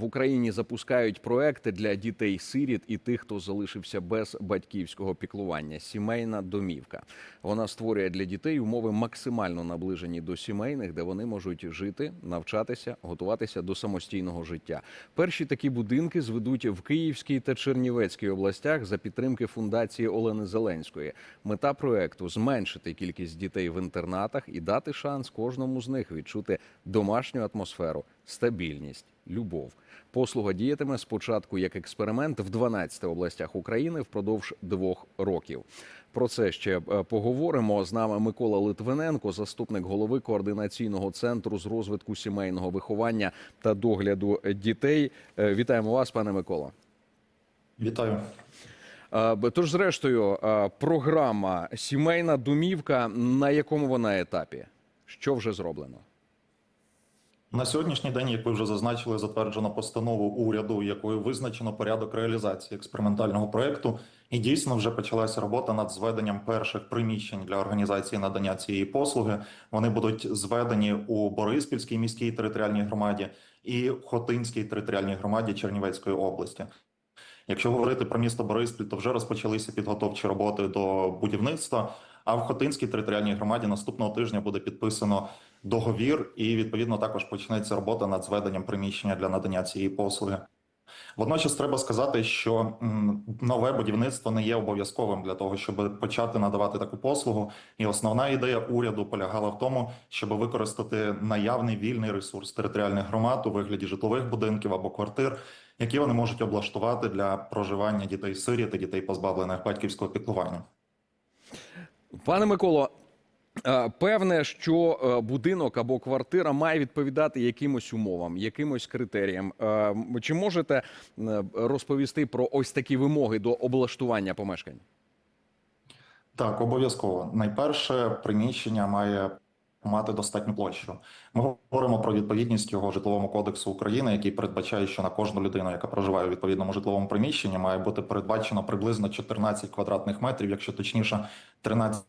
В Україні запускають проекти для дітей-сиріт і тих, хто залишився без батьківського піклування. Сімейна домівка. Вона створює для дітей умови максимально наближені до сімейних, де вони можуть жити, навчатися, готуватися до самостійного життя. Перші такі будинки зведуть в Київській та Чернівецькій областях за підтримки фундації Олени Зеленської. Мета проекту зменшити кількість дітей в інтернатах і дати шанс кожному з них відчути домашню атмосферу, стабільність, любов. Послуга діятиме спочатку як експеримент в 12 областях України впродовж двох років. Про це ще е, поговоримо. З нами Микола Литвиненко, заступник голови координаційного центру з розвитку сімейного виховання та догляду дітей. Е, Вітаємо вас, пане Микола. Вітаю. Е, Тож, зрештою, програма Сімейна домівка. На якому вона етапі? Що вже зроблено? На сьогоднішній день, як ви вже зазначили, затверджено постанову уряду, якою визначено порядок реалізації експериментального проекту, і дійсно вже почалася робота над зведенням перших приміщень для організації надання цієї послуги. Вони будуть зведені у Бориспільській міській територіальній громаді і Хотинській територіальній громаді Чернівецької області. Якщо говорити про місто Бориспіль, то вже розпочалися підготовчі роботи до будівництва. А в Хотинській територіальній громаді наступного тижня буде підписано договір, і відповідно також почнеться робота над зведенням приміщення для надання цієї послуги. Водночас треба сказати, що нове будівництво не є обов'язковим для того, щоб почати надавати таку послугу. І основна ідея уряду полягала в тому, щоб використати наявний вільний ресурс територіальних громад у вигляді житлових будинків або квартир, які вони можуть облаштувати для проживання дітей сиріт і дітей позбавлених батьківського піклування. Пане Миколо, Е, певне, що е, будинок або квартира має відповідати якимось умовам, якимось критеріям. Е, чи можете розповісти про ось такі вимоги до облаштування помешкань? Так, обов'язково. Найперше приміщення має мати достатню площу. Ми говоримо про відповідність його житловому кодексу України, який передбачає, що на кожну людину, яка проживає у відповідному житловому приміщенні, має бути передбачено приблизно 14 квадратних метрів, якщо точніше 13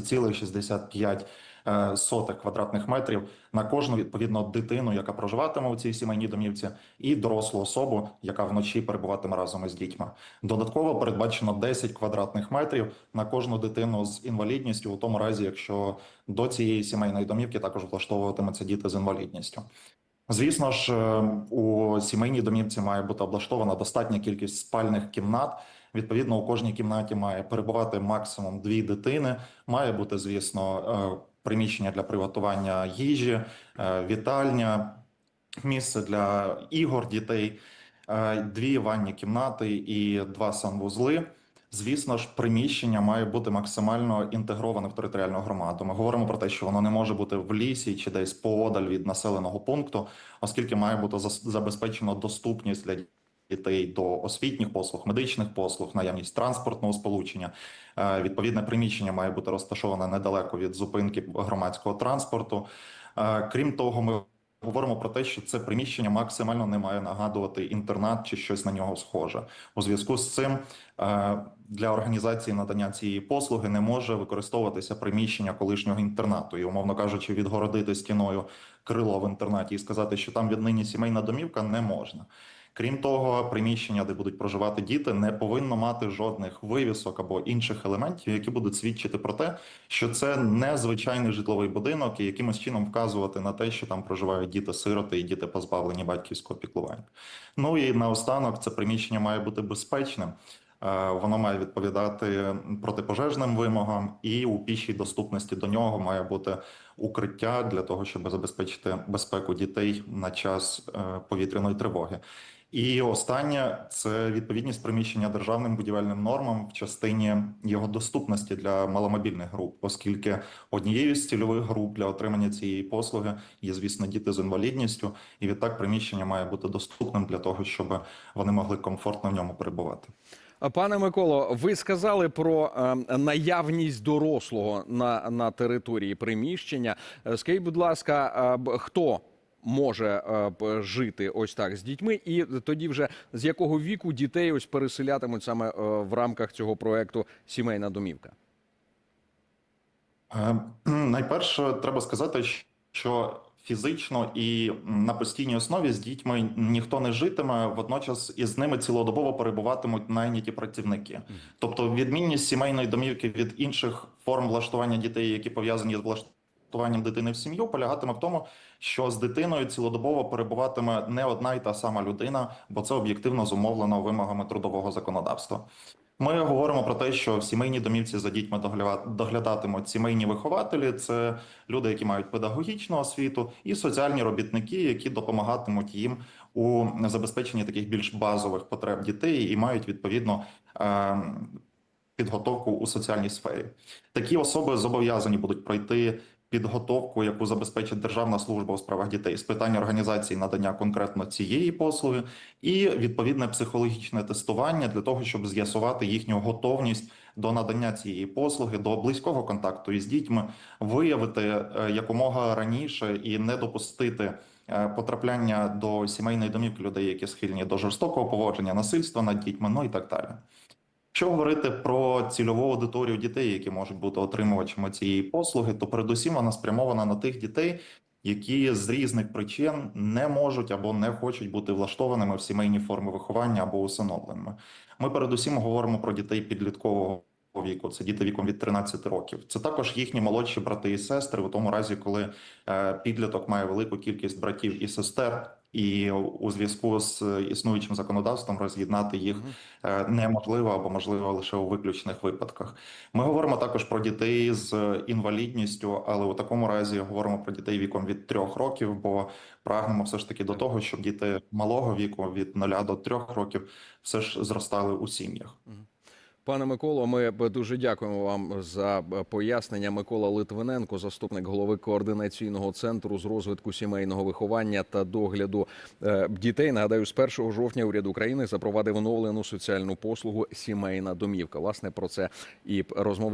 12,65 е, сотих квадратних метрів на кожну відповідно дитину, яка проживатиме у цій сімейній домівці, і дорослу особу, яка вночі перебуватиме разом із дітьми. Додатково передбачено 10 квадратних метрів на кожну дитину з інвалідністю, у тому разі, якщо до цієї сімейної домівки також влаштовуватиметься діти з інвалідністю. Звісно ж, е, у сімейній домівці має бути облаштована достатня кількість спальних кімнат Відповідно, у кожній кімнаті має перебувати максимум дві дитини. Має бути, звісно, е, приміщення для приготування їжі, е, вітальня, місце для ігор дітей, е, дві ванні кімнати і два санвузли. Звісно ж, приміщення має бути максимально інтегроване в територіальну громаду. Ми говоримо про те, що воно не може бути в лісі чи десь поодаль від населеного пункту, оскільки має бути забезпечено доступність для дітей до освітніх послуг, медичних послуг, наявність транспортного сполучення. Е, Відповідне приміщення має бути розташоване недалеко від зупинки громадського транспорту. Е, Крім того, ми говоримо про те, що це приміщення максимально не має нагадувати інтернат чи щось на нього схоже. У зв'язку з цим е, для організації надання цієї послуги не може використовуватися приміщення колишнього інтернату, і умовно кажучи, відгородити стіною крило в інтернаті і сказати, що там віднині сімейна домівка не можна. Крім того, приміщення, де будуть проживати діти, не повинно мати жодних вивісок або інших елементів, які будуть свідчити про те, що це не звичайний житловий будинок, і якимось чином вказувати на те, що там проживають діти-сироти і діти позбавлені батьківського піклування. Ну і наостанок це приміщення має бути безпечним. Е, Воно має відповідати протипожежним вимогам, і у пішій доступності до нього має бути укриття для того, щоб забезпечити безпеку дітей на час е, повітряної тривоги. І останнє це відповідність приміщення державним будівельним нормам в частині його доступності для маломобільних груп, оскільки однією з цільових груп для отримання цієї послуги є, звісно, діти з інвалідністю, і відтак приміщення має бути доступним для того, щоб вони могли комфортно в ньому перебувати. Пане Миколо, ви сказали про е, наявність дорослого на, на території приміщення. Е, Скажіть, будь ласка, е, хто може е, жити ось так з дітьми, і тоді вже з якого віку дітей ось переселятимуть саме е, в рамках цього проекту Сімейна домівка? Е, Найперше, треба сказати, що фізично і на постійній основі з дітьми ніхто не житиме. Водночас із ними цілодобово перебуватимуть найняті працівники. Тобто, відмінність сімейної домівки від інших форм влаштування дітей, які пов'язані з влаштуванням дитини в сім'ю, полягатиме в тому, що з дитиною цілодобово перебуватиме не одна й та сама людина, бо це об'єктивно зумовлено вимогами трудового законодавства. Ми говоримо про те, що в сімейній домівці за дітьми доглядатимуть сімейні вихователі, це люди, які мають педагогічну освіту, і соціальні робітники, які допомагатимуть їм у забезпеченні таких більш базових потреб дітей і мають відповідно е, підготовку у соціальній сфері. Такі особи зобов'язані будуть пройти підготовку, яку забезпечить Державна служба у справах дітей з питань організації надання конкретно цієї послуги, і відповідне психологічне тестування для того, щоб з'ясувати їхню готовність до надання цієї послуги, до близького контакту із дітьми, виявити е, якомога раніше і не допустити. е, Потрапляння до сімейної домівки людей, які схильні до жорстокого поводження, насильства над дітьми, ну і так далі. Якщо говорити про цільову аудиторію дітей, які можуть бути отримувачами цієї послуги, то передусім вона спрямована на тих дітей, які з різних причин не можуть або не хочуть бути влаштованими в сімейні форми виховання або усиновленими. Ми передусім говоримо про дітей підліткового віку, це діти віком від 13 років. Це також їхні молодші брати і сестри, у тому разі, коли е, підліток має велику кількість братів і сестер. І у зв'язку з існуючим законодавством роз'єднати їх е, неможливо або можливо лише у виключних випадках. Ми говоримо також про дітей з інвалідністю, але у такому разі говоримо про дітей віком від трьох років, бо прагнемо все ж таки до того, щоб діти малого віку від 0 до 3 років все ж зростали у сім'ях. Пане Миколо, ми дуже дякуємо вам за пояснення. Микола Литвиненко, заступник голови координаційного центру з розвитку сімейного виховання та догляду е, дітей. Нагадаю, з 1 жовтня уряд України запровадив оновлену соціальну послугу Сімейна домівка. Власне про це і розмовляли.